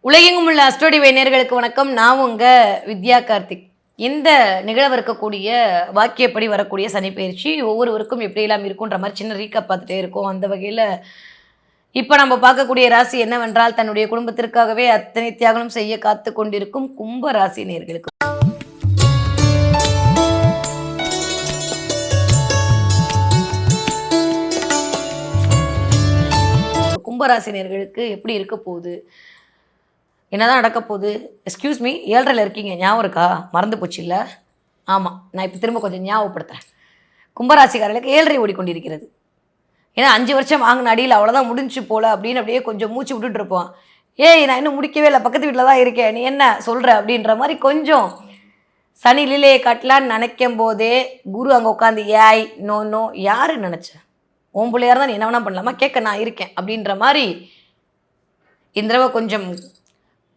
உலகெங்கும் உள்ள அஸ்டோடி வேணியர்களுக்கு வணக்கம். நான் உங்க வித்யா கார்த்திக். இந்த நிகழவிருக்கக்கூடிய வாக்கியப்படி வரக்கூடிய சனி பயிற்சி ஒவ்வொருவருக்கும் எப்படியெல்லாம் இருக்குன்ற மாதிரி சின்ன ரீக்கப் பார்த்துட்டே இருக்கும். அந்த வகையில் இப்போ நம்ம பார்க்கக்கூடிய ராசி என்னவென்றால் தன்னுடைய குடும்பத்திற்காகவே அத்தனை தியாகம் செய்ய காத்து கொண்டிருக்கும் கும்ப ராசி நேர்களுக்கு. கும்பராசினியர்களுக்கு எப்படி இருக்க போகுது? என்னதான் நடக்க போகுது? எக்ஸ்கியூஸ் மீ ஏழரையில் இருக்கீங்க. ஞாபகம் இருக்கா? மறந்து போச்சு இல்லை? ஆமாம் நான் இப்போ திரும்ப கொஞ்சம் ஞாபகப்படுத்துகிறேன் கும்பராசிக்காரர்களுக்கு ஏழரை ஓடிக்கொண்டிருக்கிறது. ஏன்னா அஞ்சு வருஷம் வாங்கின அடியில் அவ்வளோதான் முடிஞ்சு போல அப்படின்னு அப்படியே கொஞ்சம் மூச்சு விட்டுட்டு இருப்போம். ஏய் நான் இன்னும் முடிக்கவே இல்லை. பக்கத்து வீட்டில் தான் இருக்கேன். நீ என்ன சொல்கிற அப்படின்ற மாதிரி கொஞ்சம் சனி லீலையை காட்டலான்னு நினைக்கும் போதே குரு அங்கே உட்காந்து ஏய் நோ நோ யார் நினச்சேன் உன் பிள்ளையார் தான் நீ என்ன வேணால் பண்ணலாமா? கேட்க நான் இருக்கேன். அப்படின்ற மாதிரி இந்த தடவை கொஞ்சம்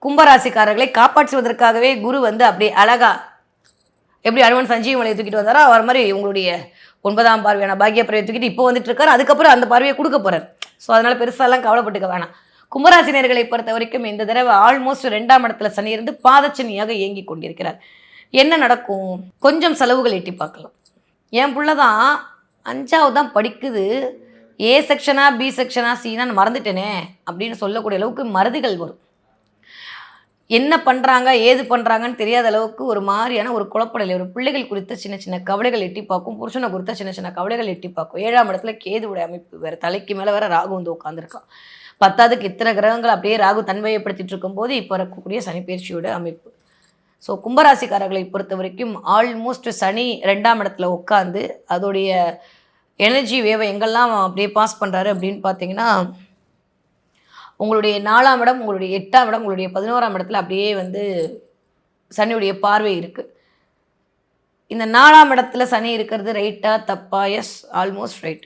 கும்பராசிக்காரர்களை காப்பாற்றுவதற்காகவே குரு வந்து அப்படியே அழகா எப்படி அனுமன் சஞ்சீவ மலையை தூக்கிட்டு வந்தாரோ அவர் மாதிரி உங்களுடைய ஒன்பதாம் பார்வையான பாக்கிய பறவை தூக்கிட்டு இப்போ வந்துட்டு இருக்காரு. அதுக்கப்புறம் அந்த பார்வையை கொடுக்க போறார். ஸோ அதனால பெருசாலாம் கவலைப்பட்டுக்க வேணாம். கும்பராசினியர்களை பொறுத்த வரைக்கும் இந்த தடவை ஆல்மோஸ்ட் ரெண்டாம் இடத்துல சனி இருந்து பாதச்சனியாக இயங்கி கொண்டிருக்கிறார். என்ன நடக்கும்? கொஞ்சம் செலவுகள் எட்டி பார்க்கலாம். என் புள்ள தான் அஞ்சாவது தான் படிக்குது. ஏ செக்ஷனா பி செக்ஷனா சீனான்னு மறந்துட்டேனே அப்படின்னு சொல்லக்கூடிய அளவுக்கு மருதிகள் வரும். என்ன பண்ணுறாங்க ஏது பண்ணுறாங்கன்னு தெரியாத அளவுக்கு ஒரு மாதிரியான ஒரு குழப்பநிலை ஒரு பிள்ளைகள் குறித்த சின்ன சின்ன கவலைகள் எட்டி பார்க்கும் புருஷனை குறித்த சின்ன சின்ன கவலைகள் எட்டி பார்க்கும். ஏழாம் இடத்துல கேதுவுடைய அமைப்பு வேறு தலைக்கு மேலே வேறு ராகு வந்து உட்காந்துருக்கான் பத்தாவதுக்கு இத்தனை கிரகங்கள் அப்படியே ராகு தன்மையப்படுத்திட்டு இருக்கும்போது இப்போ இருக்கக்கூடிய சனிப்பயிற்சியோட அமைப்பு. ஸோ கும்பராசிக்காரர்களை பொறுத்த வரைக்கும் ஆல்மோஸ்ட் சனி ரெண்டாம் இடத்துல உட்காந்து அதோடைய எனர்ஜி வேவை எங்கெல்லாம் அப்படியே பாஸ் பண்ணுறாரு அப்படின்னு பார்த்தீங்கன்னா உங்களுடைய நாலாம் இடம் உங்களுடைய எட்டாம் இடம் உங்களுடைய பதினோராம் இடத்துல அப்படியே வந்து சனியுடைய பார்வை இருக்குது இந்த நாலாம் இடத்துல சனி இருக்கிறது ரைட்டா தப்பா? எஸ் ஆல்மோஸ்ட் ரைட்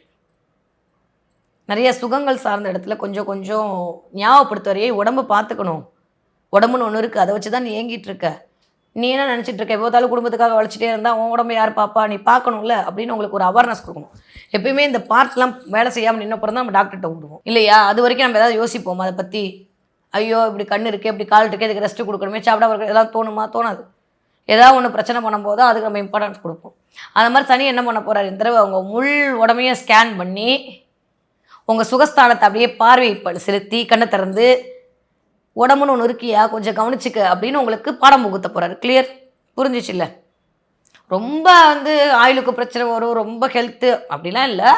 நிறைய சுகங்கள் சார்ந்த இடத்துல கொஞ்சம் கொஞ்சம் ஞாபகப்படுத்த வரையே உடம்பை பார்த்துக்கணும். உடம்புன்னு ஒன்று இருக்குது அதை வச்சு தான் நீ ஏங்கிட்டு இருக்க. நீ என்ன நினச்சிட்டு இருக்க? எப்போதாலும் குடும்பத்துக்காக வளச்சிட்டே இருந்தால் உன் உடம்பை யார் பாப்பா? நீ பார்க்கணும்ல? அப்படின்னு உங்களுக்கு ஒரு அவேர்னஸ் கொடுக்கணும். எப்பயுமே இந்த பார்ட்லாம் வேலை செய்யாமல் நின்ன தான் நம்ம டாக்டர்கிட்ட விடுவோம் இல்லையா? அது வரைக்கும் நம்ம ஏதாவது யோசிப்போம். அதை பற்றி ஐயோ இப்படி கண் இருக்கே இப்படி கால் இருக்குது இதுக்கு ரெஸ்ட் கொடுக்கணுமே சாப்பிட இருக்க ஏதாவது தோணுமா? தோணாது. ஏதாவது ஒன்று பிரச்சனை பண்ணும்போது அதுக்கு நம்ம இம்பார்ட்டன்ஸ் கொடுப்போம். அந்த மாதிரி சனி என்ன பண்ண போகிறாரு இந்த தடவை அவங்க முள் உடம்பையும் ஸ்கேன் பண்ணி உங்கள் சுகஸ்தானத்தை அப்படியே பார்வை ப- செலுத்தி கண்ணை திறந்து உடம்புன்னு ஒன்று இருக்கியா? கொஞ்சம் கவனிச்சுக்க அப்படின்னு உங்களுக்கு பாடம் புகுத்த போகிறாரு கிளியர் புரிஞ்சிச்சுல்ல? ரொம்ப வந்து ஆயுளுக்கு பிரச்சனை வரும் ரொம்ப ஹெல்த்து அப்படிலாம் இல்லை.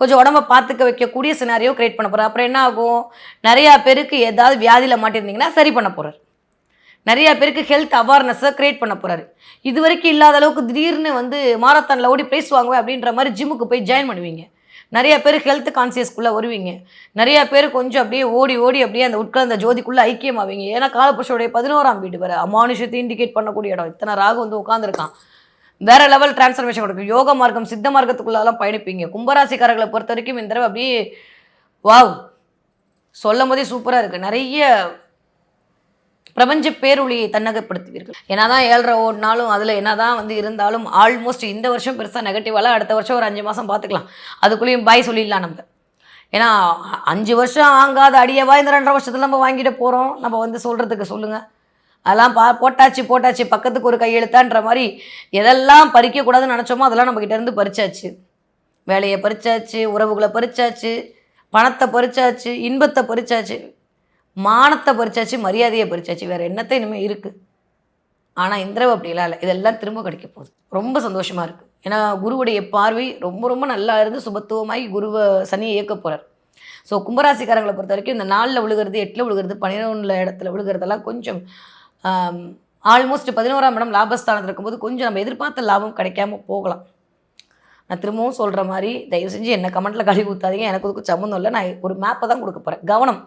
கொஞ்சம் உடம்ப பார்த்துக்க வைக்கக்கூடிய சினாரியோ க்ரியேட் பண்ண போகிறார் அப்புறம் என்ன ஆகும்? நிறையா பேருக்கு ஏதாவது வியாதியில் மாட்டியிருந்தீங்கன்னா சரி பண்ண போகிறார் நிறையா பேருக்கு ஹெல்த் அவேர்னஸை க்ரியேட் பண்ண போகிறாரு இது வரைக்கும் இல்லாத அளவுக்கு திடீர்னு வந்து மாரத்தானில் ஓடி ப்ரைஸ் வாங்குவேன் அப்படின்ற மாதிரி ஜிம்முக்கு போய் ஜாயின் பண்ணுவீங்க. நிறைய பேர் ஹெல்த் கான்சியஸ்க்குள்ளே வருவீங்க. நிறைய பேர் கொஞ்சம் அப்படியே ஓடி ஓடி அப்படியே அந்த உட்கார்ந்த ஜோதிக்குள்ளே ஐக்கியமாவீங்க. ஏன்னா காலபுருஷோடைய பதினோராம் வீடு வர அமானுஷத்தை இண்டிகேட் பண்ணக்கூடிய இடம். இத்தனை ராகு வந்து உட்காந்துருக்கான் வேற லெவல் டிரான்ஸ்ஃபர்மேஷன் கொடுக்கும். யோக மார்க்கம் சித்த மார்க்கத்துக்குள்ளெல்லாம் பயணிப்பீங்க. கும்பராசிக்காரர்களை பொறுத்த வரைக்கும் இந்த தடவை அப்படியே வாவ் சொல்லும் போதே சூப்பராக இருக்குது நிறைய பிரபஞ்ச பேரொழியை தன்னகப்படுத்துவீர்கள். என்னதான் ஏழரை ஓடினாலும் அதில் என்னதான் வந்து இருந்தாலும் ஆல்மோஸ்ட் இந்த வருஷம் பெருசாக நெகட்டிவால அடுத்த வருஷம் ஒரு அஞ்சு மாதம் பார்த்துக்கலாம் அதுக்குள்ளேயும் பாய் சொல்லிடலாம் நம்ம. ஏன்னா அஞ்சு வருஷம் வாங்காத அடியவா இந்த ரெண்டரை வருஷத்துல நம்ம வாங்கிட்டு போகிறோம் நம்ம வந்து சொல்கிறதுக்கு சொல்லுங்கள் அதெல்லாம் பா போட்டாச்சு போட்டாச்சு பக்கத்துக்கு ஒரு கையெழுத்தான்ற மாதிரி எதெல்லாம் பறிக்கக்கூடாதுன்னு நினச்சோமோ அதெல்லாம் நம்மக்கிட்ட இருந்து பறிச்சாச்சு. வேலையை பறிச்சாச்சு உறவுகளை பறிச்சாச்சு பணத்தை பறிச்சாச்சு இன்பத்தை பறிச்சாச்சு. மானத்தை பறிச்சாச்சு மரியாதையை பறிச்சாச்சு வேறு என்னத்தை இனிமேல் இருக்குது ஆனால் இந்திரவ் அப்படிலாம் இல்லை. இதெல்லாம் திரும்ப கிடைக்க போகுது. ரொம்ப சந்தோஷமாக இருக்குது ஏன்னா குருவுடைய பார்வை ரொம்ப ரொம்ப நல்லா இருந்து சுபத்துவமாகி குருவை சனியை இயக்க போகிறார் ஸோ கும்பராசிக்காரங்களை பொறுத்த வரைக்கும் இந்த நாலில் விழுகிறது எட்டில் விழுகிறது பன்னிரெண்டில் இடத்துல விழுகிறதெல்லாம் கொஞ்சம் ஆல்மோஸ்ட் பதினோராம் இடம் லாபஸ்தானத்தில் இருக்கும்போது கொஞ்சம் நம்ம எதிர்பார்த்த லாபம் கிடைக்காம போகலாம். நான் திரும்பவும் சொல்கிற மாதிரி தயவு செஞ்சு என்ன கமெண்ட்டில் கழுவி ஊற்றாதீங்க எனக்கு அதுக்கு சம்மந்தம் இல்லை. நான் ஒரு மேப்பை தான் கொடுக்க போகிறேன் கவனம்.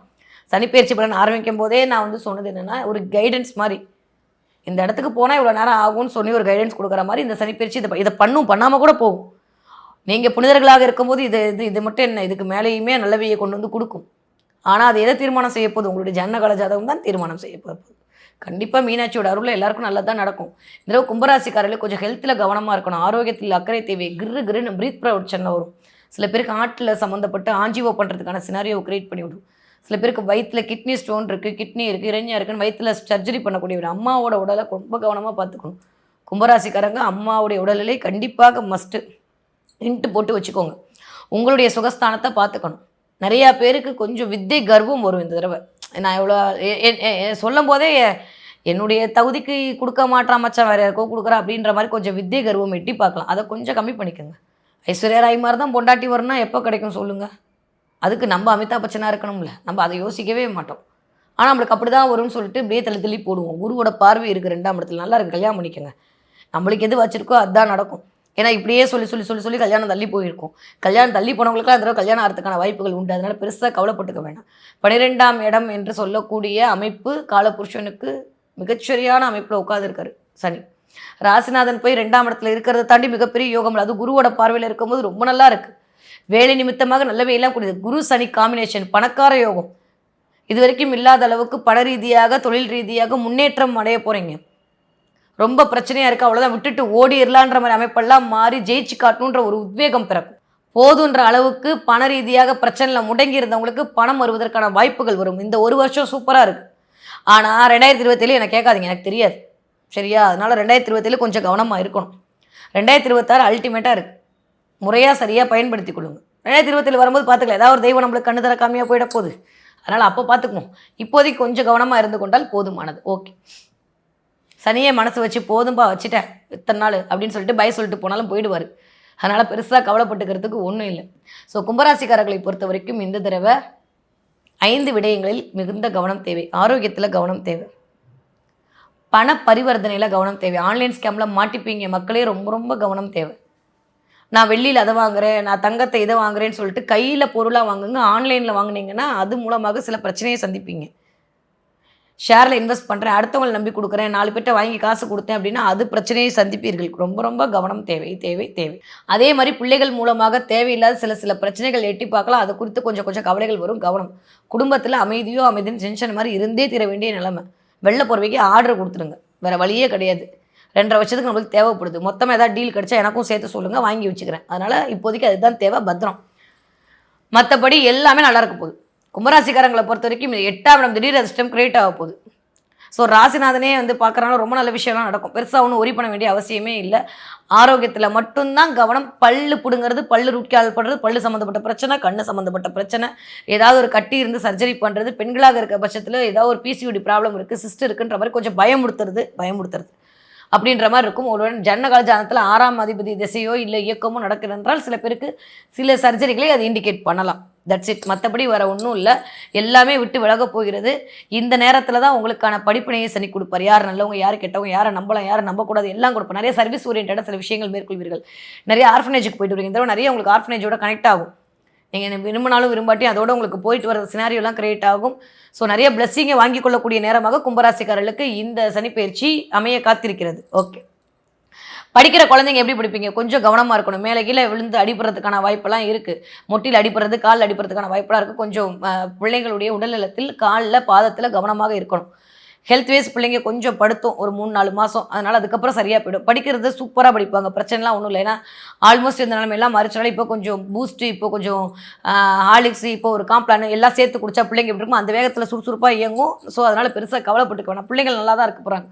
சனிப்பயிற்சி பலன் ஆரம்பிக்கும் போதே நான் வந்து சொன்னது என்னென்னா ஒரு கைடன்ஸ் மாதிரி. இந்த இடத்துக்கு போனால் இவ்வளோ நேரம் ஆகும்னு சொல்லி ஒரு கைடன்ஸ் கொடுக்குற மாதிரி இந்த சனிப்பயிற்சி இதை இதை பண்ணும் பண்ணாமல் கூட போகும். நீங்கள் புனிதர்களாக இருக்கும்போது இது இது இது மட்டும் என்ன இதுக்கு மேலேயுமே நல்லவையை கொண்டு வந்து கொடுக்கும். ஆனால் அது எதை தீர்மானம் செய்ய போகுது? உங்களுடைய ஜன்னகல ஜாதகம் தான் தீர்மானம் செய்ய போகுது. கண்டிப்பாக மீனாட்சியோட அருளில் எல்லாருக்கும் நல்லா தான் நடக்கும். இந்த தடவை கொஞ்சம் ஹெல்த்தில் கவனமாக இருக்கணும். ஆரோக்கியத்தில் அக்கறை தேவை. கிரு கிருன்னு பிரீத் ப்ரொடக்ஷன் வரும். சில பேருக்கு ஆட்டில் சம்மந்தப்பட்டு ஆஞ்சிவோ பண்ணுறதுக்கான சினாரியோ கிரியேட் பண்ணி விடும். சில பேருக்கு வயிற்றுல கிட்னி ஸ்டோன் இருக்குது கிட்னி இருக்குது இறைஞ்சியா இருக்குன்னு வயிற்றுல சர்ஜரி பண்ணக்கூடிய ஒரு அம்மாவோட உடலை ரொம்ப கவனமாக பார்த்துக்கணும். கும்பராசிக்காரங்க அம்மாவுடைய உடலிலே கண்டிப்பாக மஸ்ட்டு இன்ட்டு போட்டு வச்சுக்கோங்க. உங்களுடைய சுகஸ்தானத்தை பார்த்துக்கணும். நிறையா பேருக்கு கொஞ்சம் வித்தை கர்வம் வரும் இந்த தடவை. நான் எவ்வளோ சொல்லும் போதே என்னுடைய தகுதிக்கு கொடுக்க மாட்டான் மச்சான் வேறு யாருக்கோ கொடுக்குறா அப்படின்ற மாதிரி கொஞ்சம் வித்தை கர்வம் எட்டி பார்க்கலாம். அதை கொஞ்சம் கம்மி பண்ணிக்கோங்க. ஐஸ்வர்யா ராய் மாதிரி தான் பொண்டாட்டி வரும்னா எப்போ கிடைக்கும் சொல்லுங்கள் அதுக்கு நம்ம அமிதாப் பச்சனாக இருக்கணும்ல. நம்ம அதை யோசிக்கவே மாட்டோம். ஆனால் நம்மளுக்கு அப்படி தான் வரும்னு சொல்லிட்டு இப்படியே தள்ளி தள்ளி போடுவோம். குருவோட பார்வை இருக்குது ரெண்டாம் இடத்துல. நல்லா இருக்கு. கல்யாணம் பண்ணிக்கோங்க. நம்மளுக்கு எது வச்சிருக்கோ அதுதான் நடக்கும். ஏன்னா இப்படியே சொல்லி சொல்லி சொல்லி சொல்லி கல்யாணம் தள்ளி போயிருக்கும். கல்யாணம் தள்ளி போனவங்களுக்குலாம் அந்த தடவை கல்யாணம் ஆகிறதுக்கான வாய்ப்புகள் உண்டு. அதனால் பெருசாக கவலைப்பட்டுக்க வேண்டாம் பன்னிரெண்டாம் இடம் என்று சொல்லக்கூடிய அமைப்பு காலபுருஷனுக்கு மிகச்சரியான அமைப்பில் உட்காந்துருக்காரு சனி. ராசிநாதன் போய் ரெண்டாம் இடத்துல இருக்கிறத தாண்டி மிகப்பெரிய யோகம் அது குருவோட பார்வையில் இருக்கும்போது ரொம்ப நல்லா இருக்குது வேலை நிமித்தமாக நல்லவையெல்லாம் கூடியது. குரு சனி காம்பினேஷன் பணக்கார யோகம். இது வரைக்கும் இல்லாத அளவுக்கு பண ரீதியாக தொழில் ரீதியாக முன்னேற்றம் அடைய போகிறீங்க ரொம்ப பிரச்சனையாக இருக்குது அவ்வளோதான் விட்டுட்டு ஓடிடலான்ற மாதிரி அமைப்பெல்லாம் மாறி ஜெயிச்சு காட்டணுன்ற ஒரு உத்வேகம் பிறக்கும். போதுன்ற அளவுக்கு பண ரீதியாக பிரச்சனையில் முடங்கி இருந்தவங்களுக்கு பணம் வருவதற்கான வாய்ப்புகள் வரும். இந்த ஒரு வருஷம் சூப்பராக இருக்குது ஆனால் ரெண்டாயிரத்தி இருபத்தேழு எனக்கு கேட்காதீங்க. எனக்கு தெரியாது. சரியா? அதனால் ரெண்டாயிரத்தி இருபத்தேழு கொஞ்சம் கவனமாக இருக்கணும். ரெண்டாயிரத்தி இருபத்தாறு அல்டிமேட்டாக இருக்குது முறையாக சரியாக பயன்படுத்தி கொள்ளுங்க. ரெண்டாயிரத்தி இருபத்தில் வரும்போது பார்த்துக்கலாம். ஏதாவது ஒரு தெய்வம் நம்மளுக்கு கண்ணு திறக்காமையாக போயிட போகுது. அதனால் அப்போ பார்த்துக்குவோம். இப்போதைக்கு கொஞ்சம் கவனமாக இருந்து கொண்டால் போதுமானது. ஓகே. சனியே மனசு வச்சு போதும்பா வச்சுட்டேன். இத்தனை நாள் அப்படின்னு சொல்லிட்டு பய சொல்லிட்டு போனாலும் போயிடுவார். அதனால் பெருசாக கவலைப்பட்டுக்கிறதுக்கு ஒன்றும் இல்லை. ஸோ கும்பராசிக்காரர்களை பொறுத்த வரைக்கும் இந்த தடவை ஐந்து விடயங்களில் மிகுந்த கவனம் தேவை. ஆரோக்கியத்தில் கவனம் தேவை. பண பரிவர்த்தனையில் கவனம் தேவை. ஆன்லைன் ஸ்கேமில் மாட்டிப்பீங்க. மக்களே ரொம்ப ரொம்ப கவனம் தேவை. நான் வெள்ளியில் அதை வாங்குறேன் நான் தங்கத்தை இதை வாங்குறேன்னு சொல்லிட்டு கையில் பொருளாக வாங்குங்க ஆன்லைனில் வாங்கினீங்கன்னா அது மூலமாக சில பிரச்சனையை சந்திப்பீங்க. ஷேரில் இன்வெஸ்ட் பண்ணுறேன் அடுத்தவங்களை நம்பி கொடுக்குறேன் நாலு பேர்ட்ட வாங்கி காசு கொடுத்தேன் அப்படின்னா அது பிரச்சனையை சந்திப்பீர்கள். ரொம்ப ரொம்ப கவனம் தேவை தேவை தேவை. அதே மாதிரி பிள்ளைகள் மூலமாக தேவையில்லாத சில சில பிரச்சனைகள் எட்டி பார்க்கலாம். அது குறித்து கொஞ்சம் கொஞ்சம் கவலைகள் வரும் கவனம். குடும்பத்தில் அமைதியோ அமைதியும் டென்ஷன் மாதிரி இருந்தே தீர வேண்டிய நிலைமை. வெள்ளை போர்வைக்கு ஆர்டர் கொடுத்துருங்க வேறு வழியே கிடையாது. ரெண்டரை வருஷத்துக்கு நம்மளுக்கு தேவைப்படுது. மொத்தமாக ஏதாவது டீல் கிடச்சா எனக்கும் சேர்த்து சொல்லுங்கள் வாங்கி வச்சுக்கிறேன். அதனால் இப்போதைக்கு அதுதான் தேவை பத்திரம். மற்றபடி எல்லாமே நல்லா இருக்க போகுது. கும்பராசிக்காரங்களை பொறுத்த வரைக்கும் எட்டாம் இடம் திடீர் அதிர்ஷ்டம் கிரியேட் ஆக போகுது. ஸோ ராசிநாதனே வந்து பார்க்குறனால ரொம்ப நல்ல விஷயம்லாம் நடக்கும். பெருசாக ஒன்றும் ஒரி பண்ண வேண்டிய அவசியமே இல்லை. ஆரோக்கியத்தில் மட்டும்தான் கவனம். பல்லு பிடுங்கிறது பல்லு ரூட்கால் பண்ணுறது பல்லு சம்மந்தப்பட்ட பிரச்சனை கண்ணு சம்மந்தப்பட்ட பிரச்சனை. ஏதாவது ஒரு கட்டி இருந்து சர்ஜரி பண்ணுறது பெண்களாக இருக்க பட்சத்தில் ஏதாவது ஒரு பிசிஓடி ப்ராப்ளம் இருக்குது சிஸ்ட் இருக்குன்ற மாதிரி கொஞ்சம் பயமுடுத்துறது பயமுடுத்துறது அப்படின்ற மாதிரி இருக்கும். ஒருவன் ஜன்னகால ஜாதத்தில் ஆறாம் அதிபதி திசையோ இல்லை இயக்கமோ நடக்குது என்றால் சில பேருக்கு சில சர்ஜரிகளை அது இண்டிகேட் பண்ணலாம். தட்ஸ் இட் மற்றபடி வர ஒன்றும் இல்லை. எல்லாமே விட்டு விலகப் போகிறது. இந்த நேரத்தில் தான் உங்களுக்கான படிப்பினையை சனி கொடுப்பார். யார் நல்லவங்க யார் கெட்டவங்க யாரை நம்பலாம் யாரை நம்பக்கூடாது எல்லாம் கொடுப்பார். நிறைய சர்வீஸ் ஓரியன்டாக சில விஷயங்கள் மேற்கொள்வீர்கள். நிறைய ஆர்ஃபனேஜுக்கு போயிட்டு வருவீங்க. இந்த நிறைய உங்களுக்கு ஆர்ஃபனேஜோட கனெக்ட் ஆகும். நீங்கள் விரும்பினாலும் விரும்பாட்டி அதோட உங்களுக்கு போயிட்டு வர சினாரியோலாம் கிரியேட் ஆகும். ஸோ நிறைய பிளஸ்ஸிங்கை வாங்கி கொள்ளக்கூடிய நேரமாக கும்பராசிக்காரர்களுக்கு இந்த சனிப்பயிற்சி அமைய காத்திருக்கிறது. ஓகே படிக்கிற குழந்தைங்க எப்படி படிப்பீங்க? கொஞ்சம் கவனமாக இருக்கணும். மேலே கீழே விழுந்து அடிபடுறதுக்கான வாய்ப்பெல்லாம் இருக்குது மொட்டியில் அடிபடுறது காலில் அடிபடுறதுக்கான வாய்ப்பெல்லாம் இருக்குது கொஞ்சம் பிள்ளைங்களுடைய உடல்நலத்தில் காலில் பாதத்தில் கவனமாக இருக்கணும். ஹெல்த் வைஸ் பிள்ளைங்க கொஞ்சம் படுத்தும் ஒரு மூணு நாலு மாதம் அதனால் அதுக்கப்புறம் சரியாக போயிடும். படிக்கிறது சூப்பராக படிப்பாங்க. பிரச்சனைலாம் ஒன்றும் இல்லை. ஏன்னா ஆல்மோஸ்ட் இந்த நிலைமையெல்லாம் மாறிச்சனால இப்போ கொஞ்சம் பூஸ்ட்டு இப்போ கொஞ்சம் ஹாலிக்ஸ் இப்போ ஒரு காம்ப்ளான் எல்லாம் சேர்த்து குடிச்சா பிள்ளைங்க எப்படி இருக்குமோ அந்த வேகத்தில் சுறுசுறுப்பாக இயங்கும். ஸோ அதனால் பெருசாக கவலைப்பட்டுக்க வேணாம். பிள்ளைகள் நல்லா தான் இருக்க போகிறாங்க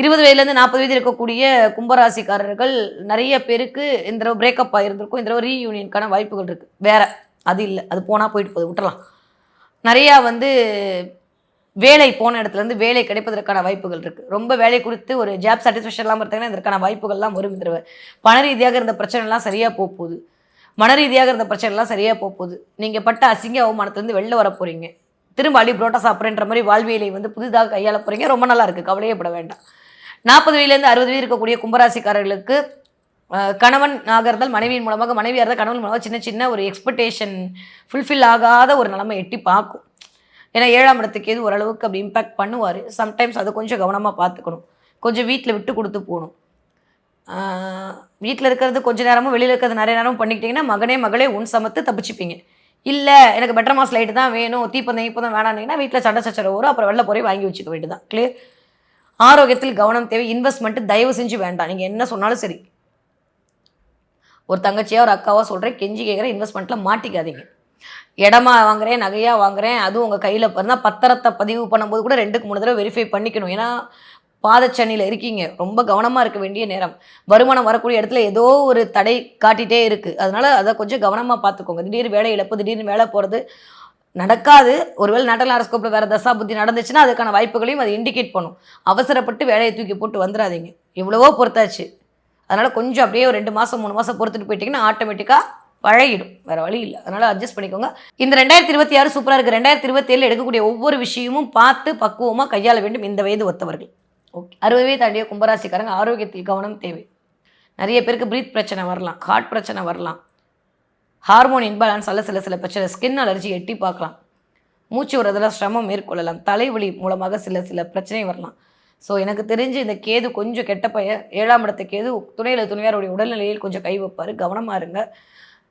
இருபது வயதுலேருந்து நாற்பது வயது இருக்கக்கூடிய கும்பராசிக்காரர்கள் நிறைய பேருக்கு இந்த தடவை பிரேக்கப் ஆகிருந்திருக்கும் இந்த தடவை ரீயூனியனுக்கான வாய்ப்புகள் இருக்குது வேறு அது இல்லை. அது போனால் போயிட்டு போகுது. விட்டுலாம் நிறையா வந்து வேலை போன இடத்துலேருந்து வேலை கிடைப்பதற்கான வாய்ப்புகள் இருக்குது ரொம்ப வேலை குறித்து ஒரு ஜாப் சாட்டிஸ்ஃபேக்ஷன் இல்லாமல் இருந்தாங்கன்னா இதற்கான வாய்ப்புகள்லாம் வரும் இந்த பண ரீதியாக இருந்த பிரச்சனைலாம் சரியாக போக போகுது. மன ரீதியாக இருந்த பிரச்சனைலாம் சரியாக போக போகுது. நீங்கள் பட்ட அசிங்க அவமானத்துலேருந்து வெளில வர போகிறீங்க திரும்ப அடி புரோட்டா சாப்பிட்றன்ற மாதிரி வாழ்வியலை வந்து புதிதாக கையாள போகிறீங்க ரொம்ப நல்லா இருக்குது கவலையப்பட வேண்டாம். நாற்பது வயதுலேருந்து அறுபது வயது இருக்கக்கூடிய கும்பராசிக்காரர்களுக்கு கணவன் ஆகிறதால் மனைவியின் மூலமாக மனைவியாக இருந்தால் கணவன் மூலமாக சின்ன சின்ன ஒரு எக்ஸ்பெக்டேஷன் ஃபுல்ஃபில் ஆகாத ஒரு நிலைமை எட்டி பார்க்கும். ஏன்னா ஏழாம் இடத்துக்கு எது ஓரளவுக்கு அப்படி இம்பேக்ட் பண்ணுவார். சம்டைம்ஸ் அதை கொஞ்சம் கவனமாக பார்த்துக்கணும். கொஞ்சம் வீட்டில் விட்டு கொடுத்து போகணும். வீட்டில் இருக்கிறது கொஞ்ச நேரமும் வெளியில் இருக்கிறது நிறைய நேரமும் பண்ணிக்கிட்டிங்கன்னா மகனே மகளே உன் சமத்து தப்பிச்சுப்பீங்க. இல்லை எனக்கு பெட்டர் மாஸ் லைட்டு தான் வேணும் தீப்பந்தம் இப்போதான் வேணான்னீங்கன்னா வீட்டில் சண்டை சச்சரவு வரும் அப்புறம் வெள்ள போய் வாங்கி வச்சுக்க வேண்டியதான் கிளியர் ஆரோக்கியத்தில் கவனம் தேவை இன்வெஸ்ட்மெண்ட்டு தயவு செஞ்சு வேண்டாம். நீங்கள் என்ன சொன்னாலும் சரி. ஒரு தங்கச்சியாக ஒரு அக்காவாக சொல்கிறேன் கெஞ்சி கேட்குற இன்வெஸ்ட்மெண்ட்டில் மாட்டிக்காதீங்க. இடமா வாங்குறேன் நகையாக வாங்குறேன் அதுவும் உங்கள் கையில் இருந்தால் பத்திரத்தை பதிவு பண்ணும்போது கூட ரெண்டுக்கு மூணு தடவை வெரிஃபை பண்ணிக்கணும். ஏன்னா பாதச்சனியில் இருக்கீங்க. ரொம்ப கவனமாக இருக்க வேண்டிய நேரம். வருமானம் வரக்கூடிய இடத்துல ஏதோ ஒரு தடை காட்டிகிட்டே இருக்குது அதனால் அதை கொஞ்சம் கவனமாக பார்த்துக்கோங்க திடீர்னு வேலை இழப்பு திடீர்னு வேலை போகிறது நடக்காது. ஒருவேளை நாட்டல் அரஸ்கோப்பில் வேறு தசா புத்தி நடந்துச்சுன்னா அதுக்கான வாய்ப்புகளையும் அது இண்டிகேட் பண்ணும். அவசரப்பட்டு வேலையை தூக்கி போட்டு வந்துடாதீங்க எவ்வளவோ பொறுத்தாச்சு. அதனால் கொஞ்சம் அப்படியே ஒரு ரெண்டு மாதம் மூணு மாதம் பொறுத்துட்டு போயிட்டீங்கன்னா ஆட்டோமேட்டிக்காக பழகிடும். வேறு வழி இல்லை. அதனால் அட்ஜஸ்ட் பண்ணிக்கோங்க. இந்த ரெண்டாயிரத்தி இருபத்தி ஆறு சூப்பராக இருக்குது ரெண்டாயிரத்தி இருபத்தேழில் எடுக்கக்கூடிய ஒவ்வொரு விஷயமும் பார்த்து பக்குவமாக கையாள வேண்டும் இந்த வயது ஒத்தவர்கள். ஓகே அறுபவே தாண்டிய கும்பராசிக்காரங்க ஆரோக்கியத்தில் கவனம் தேவை. நிறைய பேருக்கு பிரீத் பிரச்சனை வரலாம். ஹார்ட் பிரச்சனை வரலாம். ஹார்மோன் இன்பேலன்ஸ் அல்ல சில சில பிரச்சனை. ஸ்கின் அலர்ஜி எட்டி பார்க்கலாம். மூச்சு விடுறதுல சிரமம் மேற்கொள்ளலாம். தலைவலி மூலமாக சில சில பிரச்சனை வரலாம். ஸோ எனக்கு தெரிஞ்சு இந்த கேது கொஞ்சம் கெட்ட பையன். ஏழாம் இடத்த கேது துணையில் துணையாருடைய உடல்நிலையில் கொஞ்சம் கை வைப்பார். கவனமாக இருங்க.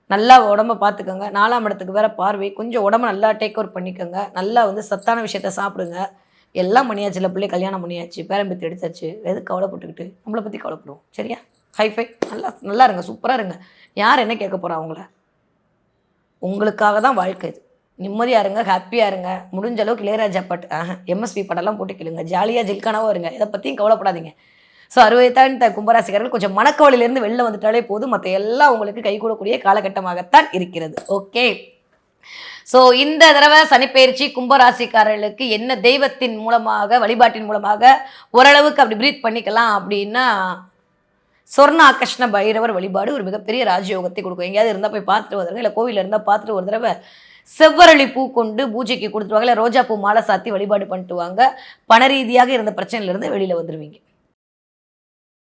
நல்லா உடம்ப பார்த்துக்கோங்க நாலாம் இடத்துக்கு வேற பார்வை. கொஞ்சம் உடம்ப நல்லா டேக் ஓவர் பண்ணிக்கோங்க. நல்லா வந்து சத்தான விஷயத்த சாப்பிடுங்க. எல்லாம் பண்ணியாச்சு. இல்லை பிள்ளை கல்யாணம் பண்ணியாச்சு. பேரம்பத்தி எடுத்தாச்சு. எது கவலைப்பட்டுக்கிட்டு? நம்மளை பற்றி கவலைப்படுவோம். சரியா? ஹைஃபை நல்லா நல்லா இருங்க. சூப்பராக இருங்க. யார் என்ன கேட்க போகிறா அவங்கள உங்களுக்காக தான் வாழ்க்கை இது. நிம்மதியாக இருங்க. ஹாப்பியாக இருங்க. முடிஞ்ச அளவுக்கு இளையராஜா பாட்டு ஆஹ் எம்எஸ்பி படம்லாம் போட்டு கேளுங்க. ஜாலியாக ஜில்கானாவும் இருங்க. இதை பற்றியும் கவலைப்படாதீங்க. ஸோ அறுபத்தான் கும்பராசிக்காரர்கள் கொஞ்சம் மனக்கவலையிலேருந்து வெளில வந்துட்டாலே போதும். மற்ற எல்லாம் உங்களுக்கு கை கூடக்கூடிய காலகட்டமாகத்தான் இருக்கிறது. ஓகே ஸோ இந்த தடவை சனிப்பெயர்ச்சி கும்பராசிக்காரர்களுக்கு என்ன தெய்வத்தின் மூலமாக வழிபாட்டின் மூலமாக ஓரளவுக்கு அப்படி ப்ரீத் பண்ணிக்கலாம் அப்படின்னா சொர்ண ஆகர்ஷ்ண பைரவர் வழிபாடு ஒரு மிகப்பெரிய ராஜயோகத்தை கொடுக்கும். எங்கேயாவது இருந்தால் போய் பார்த்துட்டு வருவாங்க இல்லை கோவிலில் இருந்தால் பார்த்துட்டு ஒரு தடவை செவ்வரளி பூ கொண்டு பூஜைக்கு கொடுத்துருவாங்க. இல்லை ரோஜா பூ மாலை சாத்தி வழிபாடு பண்ணிட்டு வாங்க. பண ரீதியாக இருந்த பிரச்சனையிலேருந்து வெளியில் வந்துடுவீங்க